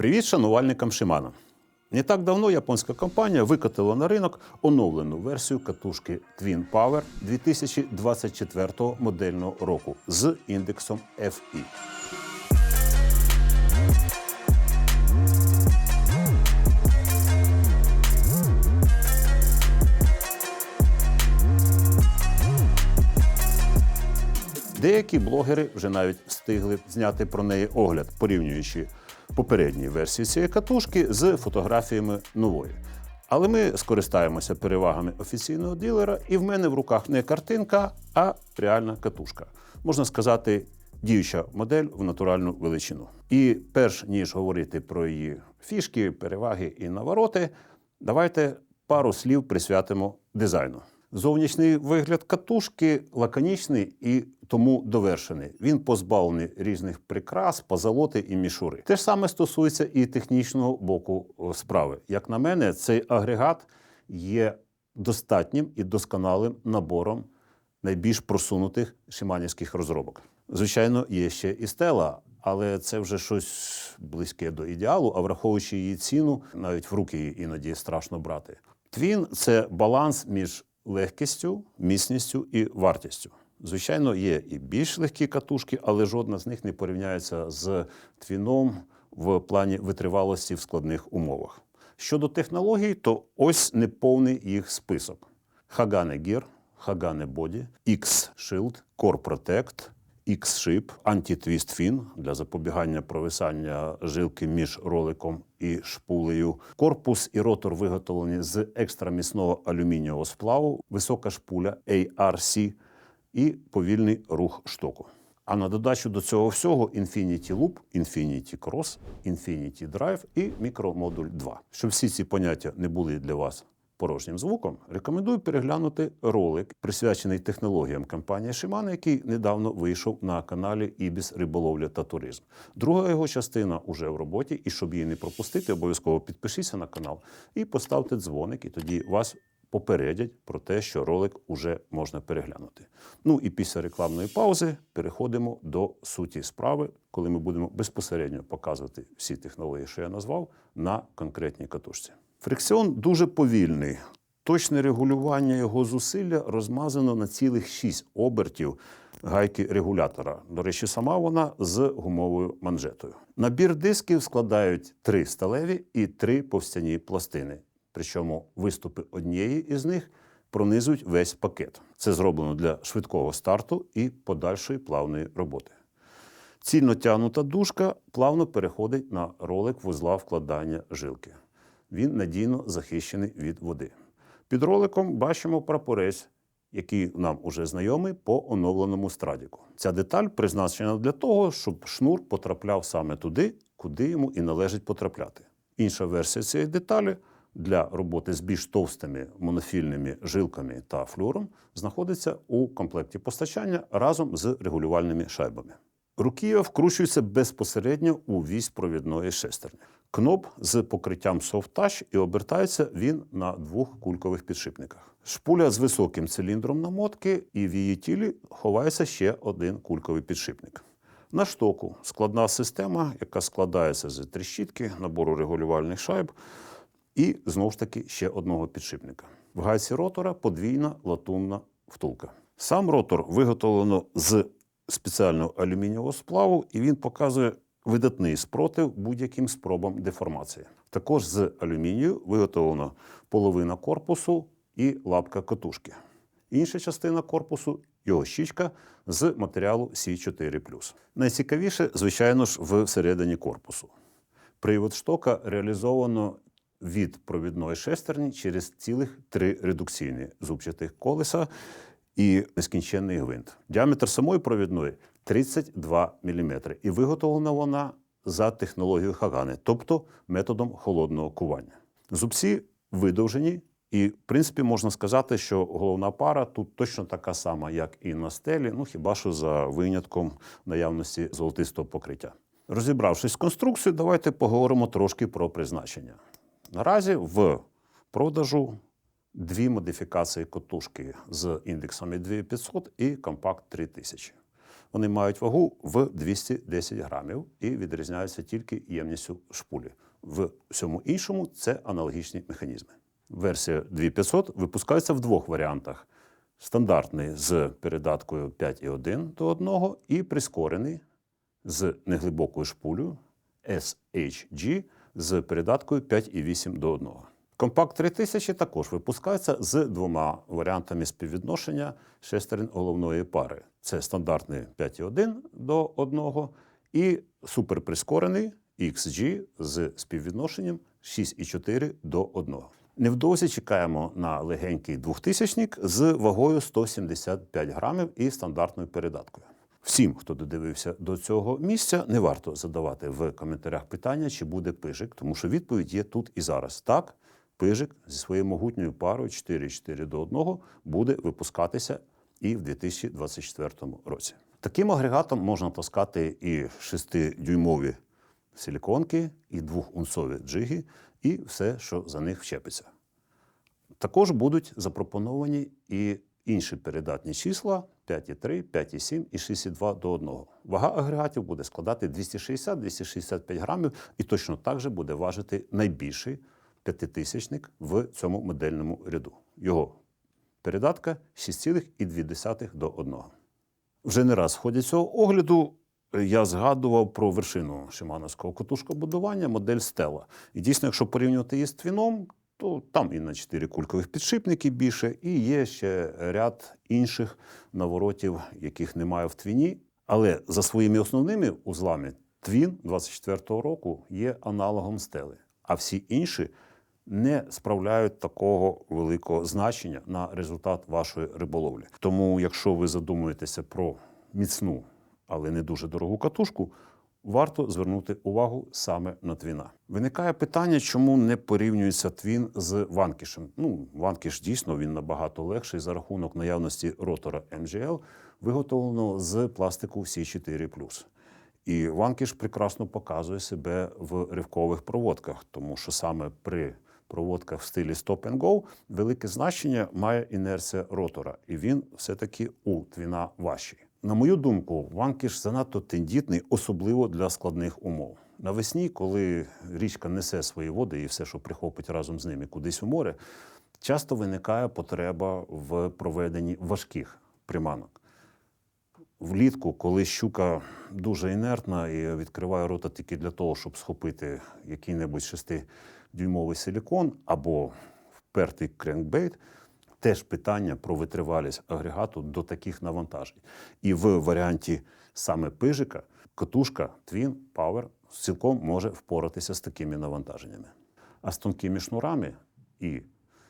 Привіт шанувальникам Shimano. Не так давно японська компанія викотила на ринок оновлену версію катушки Twin Power 2024 модельного року з індексом FE. Деякі блогери вже навіть встигли зняти про неї огляд, порівнюючи попередні версії цієї катушки з фотографіями нової. Але ми скористаємося перевагами офіційного дилера, і в мене в руках не картинка, а реальна катушка. Можна сказати, діюча модель в натуральну величину. І перш ніж говорити про її фішки, переваги і навороти, давайте пару слів присвятимо дизайну. Зовнішній вигляд катушки лаконічний і тому довершений. Він позбавлений різних прикрас, позолоти і мішури. Те ж саме стосується і технічного боку справи. Як на мене, цей агрегат є достатнім і досконалим набором найбільш просунутих шиманівських розробок. Звичайно, є ще і стела, але це вже щось близьке до ідеалу, а враховуючи її ціну, навіть в руки її іноді страшно брати. Твін це баланс між легкістю, міцністю і вартістю. Звичайно, є і більш легкі катушки, але жодна з них не порівняється з твіном в плані витривалості в складних умовах. Щодо технологій, то ось неповний їх список: Hagane Gear, Hagane Body, X-Shield, Core Protect, Anti-Twist Fin для запобігання провисання жилки між роликом і шпулею. Корпус і ротор виготовлені з екстраміцного алюмінієвого сплаву, висока шпуля ARC і повільний рух штоку. А на додачу до цього всього Infinity Loop, Infinity Cross, Infinity Drive і мікромодуль 2. Щоб всі ці поняття не були для вас порожнім звуком, рекомендую переглянути ролик, присвячений технологіям компанії Shimano, який недавно вийшов на каналі Ібіс Риболовля та туризм. Друга його частина уже в роботі, і щоб її не пропустити, обов'язково підпишіться на канал і поставте дзвоник, і тоді вас попередять про те, що ролик уже можна переглянути. Ну і після рекламної паузи переходимо до суті справи, коли ми будемо безпосередньо показувати всі технології, що я назвав, на конкретній катушці. Фрикціон дуже повільний. Точне регулювання його зусилля розмазано на цілих 6 обертів гайки регулятора. До речі, сама вона з гумовою манжетою. Набір дисків складають три сталеві і три повстяні пластини. Причому виступи однієї із них пронизують весь пакет. Це зроблено для швидкого старту і подальшої плавної роботи. Цільно тягнута дужка плавно переходить на ролик вузла вкладання жилки. Він надійно захищений від води. Під роликом бачимо прапорець, який нам уже знайомий по оновленому страдіку. Ця деталь призначена для того, щоб шнур потрапляв саме туди, куди йому і належить потрапляти. Інша версія цієї деталі для роботи з більш товстими монофільними жилками та флюром знаходиться у комплекті постачання разом з регулювальними шайбами. Руків'я вкручується безпосередньо у вісь провідної шестерні. Кноп з покриттям Touch і обертається він на двох кулькових підшипниках. Шпуля з високим циліндром намотки, і в її тілі ховається ще один кульковий підшипник. На штоку складна система, яка складається з тріщітки, набору регулювальних шайб і знову ж таки ще одного підшипника. В гайці ротора подвійна латунна втулка. Сам ротор виготовлено з спеціального алюмінієвого сплаву, і він показує видатний спротив будь-яким спробам деформації. Також з алюмінію виготовлено половина корпусу і лапка катушки. Інша частина корпусу його щічка з матеріалу С4. Найцікавіше, звичайно ж, всередині корпусу. Привод штока реалізовано від провідної шестерні через цілих три редукційні зубчатих колеса і нескінченний гвинт. Діаметр самої провідної 32 мм. І виготовлена вона за технологією Хагани, тобто методом холодного кування. Зубці видовжені, і, в принципі, можна сказати, що головна пара тут точно така сама, як і на стелі, ну хіба що за винятком наявності золотистого покриття. Розібравшись з конструкцією, давайте поговоримо трошки про призначення. Наразі в продажу дві модифікації котушки з індексами 2500 і компакт 3000. Вони мають вагу в 210 грамів і відрізняються тільки ємністю шпулі. В всьому іншому це аналогічні механізми. Версія 2500 випускається в двох варіантах: стандартний з передаткою 5,1 до 1 і прискорений з неглибокою шпулею SHG з передаткою 5,8 до 1. Компакт 3000 також випускається з двома варіантами співвідношення шестерень головної пари. Це стандартний 5,1 до 1 і суперприскорений XG з співвідношенням 6,4 до 1. Невдовзі чекаємо на легенький двохтисячник з вагою 175 грамів і стандартною передаткою. Всім, хто додивився до цього місця, не варто задавати в коментарях питання, чи буде пижик, тому що відповідь є тут і зараз. Так, пижик зі своєю могутньою парою 4,4 до 1 буде випускатися і в 2024 році. Таким агрегатом можна таскати і 6-дюймові силіконки, і 2-унцові джиги, і все, що за них вчепиться. Також будуть запропоновані і інші передатні числа 5,3, 5,7 і 6,2 до 1. Вага агрегатів буде складати 260-265 грамів і точно так же буде важити найбільший п'ятитисячник в цьому модельному ряду. Його передатка 6,2 до 1. Вже не раз в ході цього огляду я згадував про вершину шимановського котушкобудування модель Стела. І дійсно, якщо порівнювати її з твіном, то там і на 4 кулькових підшипники більше, і є ще ряд інших наворотів, яких немає в твіні. Але за своїми основними узлами твін 24-го року є аналогом стели, а всі інші не справляють такого великого значення на результат вашої риболовлі. Тому, якщо ви задумуєтеся про міцну, але не дуже дорогу катушку, варто звернути увагу саме на твіна. Виникає питання, чому не порівнюється твін з ванкішем. Ну, ванкіш дійсно він набагато легший за рахунок наявності ротора MGL, виготовленого з пластику C4+. І ванкіш прекрасно показує себе в ривкових проводках, тому що саме при проводках в стилі Stop and Go велике значення має інерція ротора, і він все-таки у твіна важчий. На мою думку, ванкіш занадто тендітний, особливо для складних умов. Навесні, коли річка несе свої води і все, що прихопить разом з ними кудись у море, часто виникає потреба в проведенні важких приманок. Влітку, коли щука дуже інертна і відкриває рота тільки для того, щоб схопити який-небудь шестидюймовий силікон або впертий кренкбейт, теж питання про витривалість агрегату до таких навантажень. І в варіанті саме пижика катушка Twin Power цілком може впоратися з такими навантаженнями. А з тонкими шнурами і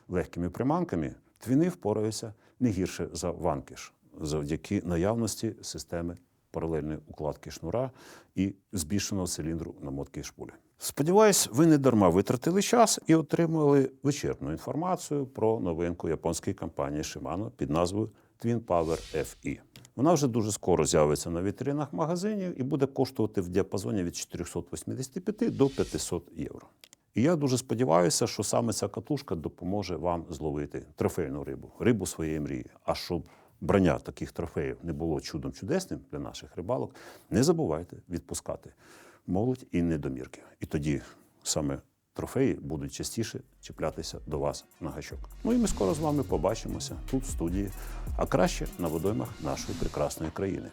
легкими приманками твіни впораються не гірше за ванкіш завдяки наявності системи паралельної укладки шнура і збільшеного циліндру намотки шпулі. Сподіваюсь, ви не дарма витратили час і отримали вичерпну інформацію про новинку японської компанії Shimano під назвою Twin Power FE. Вона вже дуже скоро з'явиться на вітринах магазинів і буде коштувати в діапазоні від 485 до 500 євро. І я дуже сподіваюся, що саме ця катушка допоможе вам зловити трофейну рибу, рибу своєї мрії. А щоб брання таких трофеїв не було чудом чудесним для наших рибалок, не забувайте відпускати молодь і недомірки. І тоді саме трофеї будуть частіше чіплятися до вас на гачок. Ну і ми скоро з вами побачимося тут, в студії, а краще на водоймах нашої прекрасної країни.